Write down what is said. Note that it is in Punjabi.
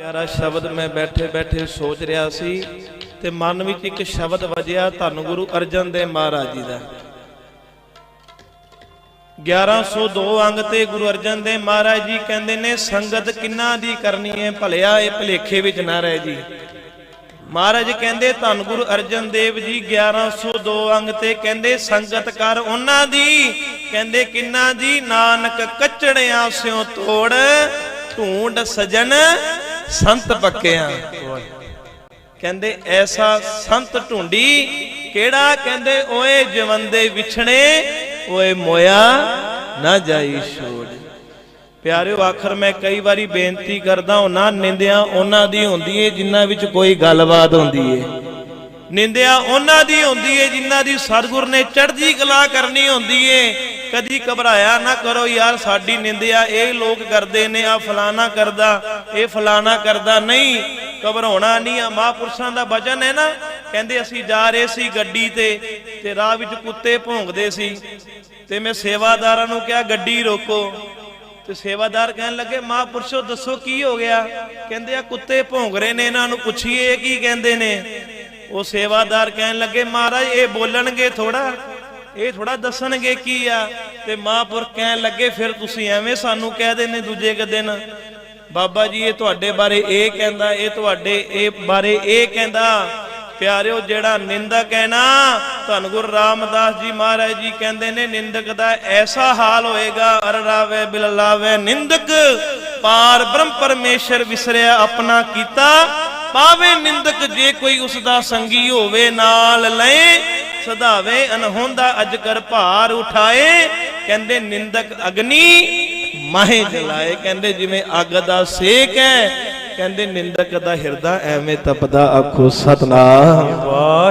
ਪਿਆਰਾ ਸ਼ਬਦ ਮੈਂ ਬੈਠੇ ਬੈਠੇ ਸੋਚ ਰਿਹਾ ਸੀ ਤੇ ਮਨ ਵਿੱਚ ਇੱਕ ਸ਼ਬਦ ਵਜਿਆ ਧੰਨ ਗੁਰੂ ਅਰਜਨ ਦੇਵ ਮਹਾਰਾਜ ਜੀ ਦਾ। 1102 ਅੰਗ ਤੇ ਗੁਰੂ ਅਰਜਨ ਦੇਵ ਮਹਾਰਾਜ ਜੀ ਕਹਿੰਦੇ ਨੇ, ਸੰਗਤ ਕਿੰਨਾ ਦੀ ਕਰਨੀ ਹੈ? ਭਲਿਆ ਇਹ ਭਲੇਖੇ ਵਿੱਚ ਨਾ ਰਹਿ ਜੀ। ਮਹਾਰਾਜ ਕਹਿੰਦੇ, ਧੰਨ ਗੁਰੂ ਅਰਜਨ ਦੇਵ ਜੀ 1102 ਅੰਗ ਤੇ ਕਹਿੰਦੇ, ਸੰਗਤ ਕਰ ਉਹਨਾਂ ਦੀ। ਕਹਿੰਦੇ, ਕਿੰਨਾ ਜੀ ਨਾਨਕ ਕੱਚੜਿਆਂ ਸਿਓ ਤੋੜ, ਢੂੰਡ ਸਜਣ ਸੰਤ ਪੱਕਿਆਂ। ਕਹਿੰਦੇ ਐਸਾ ਸੰਤ ਢੂੰਡੀ ਕਿਹੜਾ? ਕਹਿੰਦੇ ਓਏ ਜਵੰਦੇ ਵਿਛਣੇ, ਓਏ ਮੋਇਆ ਨਾ ਜਾਈ ਛੋੜ। ਪਿਆਰਿਓ, ਆਖਰ ਮੈਂ ਕਈ ਵਾਰੀ ਬੇਨਤੀ ਕਰਦਾ ਉਹਨਾਂ ਨਿੰਦਿਆਂ ਉਹਨਾਂ ਦੀ ਹੁੰਦੀ ਏ, ਜਿਨ੍ਹਾਂ ਵਿੱਚ ਕੋਈ ਗੱਲਬਾਤ ਹੁੰਦੀ ਏ। ਨਿੰਦਿਆ ਉਹਨਾਂ ਦੀ ਹੁੰਦੀ ਏ, ਜਿਨ੍ਹਾਂ ਦੀ ਸਤਿਗੁਰ ਨੇ ਚੜ੍ਹਦੀ ਕਲਾ ਕਰਨੀ ਹੁੰਦੀ ਏ। ਕਦੀ ਘਬਰਾਇਆ ਨਾ ਕਰੋ, ਯਾਰ, ਸਾਡੀ ਨਿੰਦਿਆ, ਇਹ ਲੋਕ ਕਰਦੇ ਨੇ ਆ ਫਲਾਣਾ ਕਰਦਾ, ਇਹ ਫਲਾਣਾ ਕਰਦਾ। ਨਹੀਂ, ਘਬਰਾਉਣਾ ਨਹੀਂ ਆ। ਮਹਾਂਪੁਰਸ਼ਾਂ ਦਾ ਵਚਨ ਹੈ ਨਾ, ਕਹਿੰਦੇ ਅਸੀਂ ਜਾ ਰਹੇ ਸੀ ਗੱਡੀ ਤੇ ਤੇ ਰਾਹ ਵਿੱਚ ਕੁੱਤੇ ਭੌਂਕਦੇ ਸੀ। ਤੇ ਮੈਂ ਸੇਵਾਦਾਰਾਂ ਨੂੰ ਕਿਹਾ, ਗੱਡੀ ਰੋਕੋ। ਤੇ ਸੇਵਾਦਾਰ ਕਹਿਣ ਲੱਗੇ, ਮਹਾਂਪੁਰਸ਼ੋ, ਦੱਸੋ ਕੀ ਹੋ ਗਿਆ? ਕਹਿੰਦੇ ਆ ਕੁੱਤੇ ਭੌਂਕ ਰਹੇ ਨੇ, ਇਹਨਾਂ ਨੂੰ ਪੁੱਛੀਏ ਕੀ ਕਹਿੰਦੇ ਨੇ? ਉਹ ਸੇਵਾਦਾਰ ਕਹਿਣ ਲੱਗੇ, ਮਹਾਰਾਜ, ਇਹ ਬੋਲਣਗੇ ਥੋੜਾ ਇਹ ਥੋੜਾ ਦੱਸਣਗੇ ਕੀ ਆ? ਤੇ ਮਹਾਂਪੁਰ ਕਹਿਣ ਲੱਗੇ, ਫਿਰ ਤੁਸੀਂ ਐਵੇਂ ਸਾਨੂੰ ਕਹਿ ਦੇਨੇ ਦੂਜੇ ਕੁ ਦਿਨ। ਬਾਬਾ ਜੀ, ਇਹ ਤੁਹਾਡੇ ਬਾਰੇ ਇਹ ਕਹਿੰਦਾ, ਇਹ ਤੁਹਾਡੇ, ਇਹ ਬਾਰੇ ਇਹ ਕਹਿੰਦਾ, ਪਿਆਰਿਓ, ਜਿਹੜਾ ਨਿੰਦਕ ਹੈ ਨਾ ਧੰਨ ਗੁਰੂ ਰਾਮਦਾਸ ਜੀ ਮਹਾਰਾਜ ਜੀ ਕਹਿੰਦੇ ਨੇ, ਨਿੰਦਕ ਦਾ ਐਸਾ ਹਾਲ ਹੋਏਗਾ, ਅਰ ਰਾਵੇ ਬਿਲ ਲਾਵੇ ਨਿੰਦਕ, ਪਾਰ ਬ੍ਰਹਮ ਪਰਮੇਸ਼ਰ ਵਿਸਰਿਆ ਆਪਣਾ ਕੀਤਾ ਪਾਵੇ ਨਿੰਦਕ ਜੇ ਕੋਈ ਉਸ ਦਾ ਸੰਗੀ ਹੋਵੇ ਨਾਲ ਲਏ ਸਦਾਵੇ ਅਨਹੋਂਦਾ ਅਜਕਰ ਭਾਰ ਉਠਾਏ। ਕਹਿੰਦੇ ਨਿੰਦਕ ਅਗਨੀ ਮਾਹੇ ਜਲਾਏ। ਕਹਿੰਦੇ ਜਿਵੇਂ ਅੱਗ ਦਾ ਸੇਕ ਹੈ, ਕਹਿੰਦੇ ਨਿੰਦਕ ਦਾ ਹਿਰਦਾ ਐਵੇਂ ਤਪਦਾ ਆਖੋ ਸਤਨਾਮ। ਵਾਹ